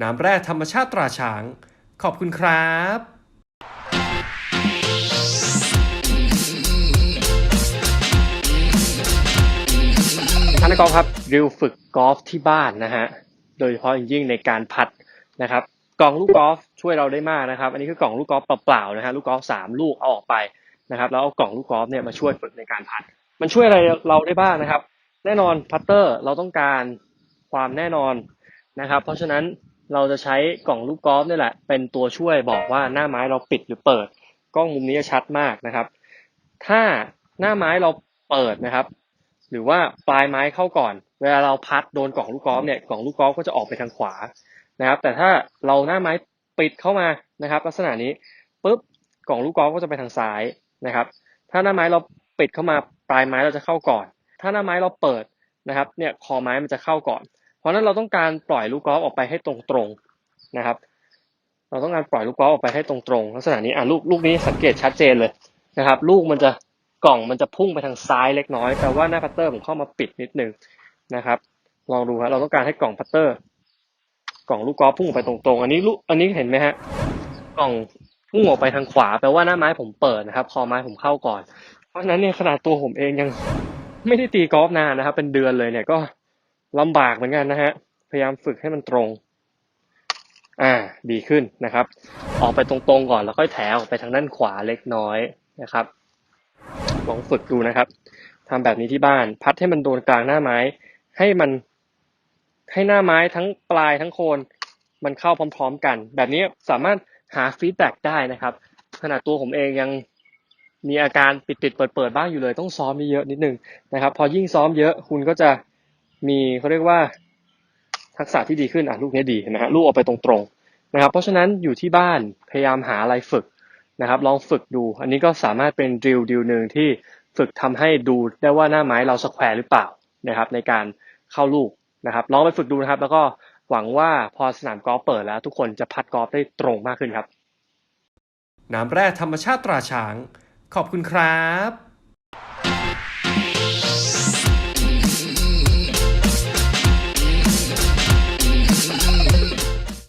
น้ำแร่ธรรมชาติตราช้าง ขอบคุณครับท่านนักกอล์ฟครับริวฝึกกอล์ฟที่บ้านนะฮะ โดยเฉพาะอย่างยิ่งในการพัดนะครับกล่องลูกกอล์ฟช่วยเราได้มากนะครับ อันนี้คือกล่องลูกกอล์ฟเปล่าๆนะฮะลูกกอล์ฟสามลูกเอาออกไปนะครับ แล้วเอากล่องลูกกอล์ฟเนี่ยมาช่วยฝึกในการพัด มันช่วยอะไรเราได้บ้างนะครับ แน่นอนพัตเตอร์เราต้องการความแน่นอนนะครับ เพราะฉะนั้น เราจะใช้กล่องลูกกอล์ฟนี่แหละ เป็นตัวช่วยบอกว่าหน้าไม้เราปิดหรือเปิด กล้องมุมนี้จะชัดมากนะครับ ถ้าหน้าไม้เราเปิดนะครับ หรือว่าปลายไม้เข้าก่อน เวลาเราพัดโดนกล่องลูกกอล์ฟเนี่ยกล่องลูกกอล์ฟก็จะออกไปทางขวานะครับ แต่ถ้าเราหน้าไม้ปิดเข้ามานะครับ ลักษณะนี้ปุ๊บกล่องลูกกอล์ฟก็จะไปทางซ้ายนะครับ ถ้าหน้าไม้เราปิดเข้ามาปลายไม้เราจะเข้าก่อน ถ้าหน้าไม้เราเปิดนะครับเนี่ยคอไม้มันจะเข้าก่อน เพราะนั้นเราต้องการปล่อยลูกกอล์ฟออกไปให้ตรงๆนะครับ เราต้องการปล่อยลูกกอล์ฟออกไปให้ตรงๆลักษณะนี้อะลูกลูกนี้สังเกตชัดเจนเลยนะครับ ลูกมันจะกล่องมันจะพุ่งไปทางซ้ายเล็กน้อยแปลว่าหน้าพัตเตอร์ผมเข้ามาปิดนิดนึงนะครับ ลองดูครับเราต้องการให้กล่องพัตเตอร์ กล่องลูกกอล์ฟพุ่งออกไปตรงๆ อันนี้ลูกอันนี้เห็นไหมฮะกล่องพุ่งออกไปทางขวาแปลว่าหน้าไม้ผมเปิดนะครับ คอไม้ผมเข้าก่อน เพราะฉะนั้นเนี่ยขนาดตัวผมเองยังไม่ได้ตีกอล์ฟนานนะครับ เป็นเดือนเลยเนี่ยก็ ลำบากเหมือนกันนะฮะ พยายามฝึกให้มันตรง อ่า ดีขึ้นนะครับ ออกไปตรงๆก่อนแล้วค่อยแถออกไปทางด้านขวาเล็กน้อยนะครับ ลองฝึกดูนะครับทำแบบนี้ที่บ้าน พัดให้มันโดนกลางหน้าไม้ ให้มัน ให้หน้าไม้ทั้งปลายทั้งโคน มันเข้าพร้อม ๆ กัน แบบนี้สามารถหาฟีดแบ็กได้นะครับ ขนาดตัวผมเองยังมีอาการปิดๆเปิดๆบ้างอยู่เลย ต้องซ้อมเยอะนิดนึงนะครับ พอยิ่งซ้อมเยอะคุณก็จะ มีเขาเรียกว่าทักษะที่ดีขึ้นอะลูกนี้ดีนะฮะลูกออกไปตรงๆนะครับ เพราะฉะนั้นอยู่ที่บ้านพยายามหาอะไรฝึกนะครับ ลองฝึกดู อันนี้ก็สามารถเป็นดิลดิลหนึ่งที่ฝึกทำให้ดูได้ว่าหน้าไม้เราสแควร์หรือเปล่านะครับ ในการเข้าลูกนะครับ ลองไปฝึกดูนะครับ แล้วก็หวังว่าพอสนามกอล์ฟเปิดแล้ว ทุกคนจะพัดกอล์ฟได้ตรงมากขึ้นครับน้ำแร่ธรรมชาติตราช้าง ขอบคุณครับ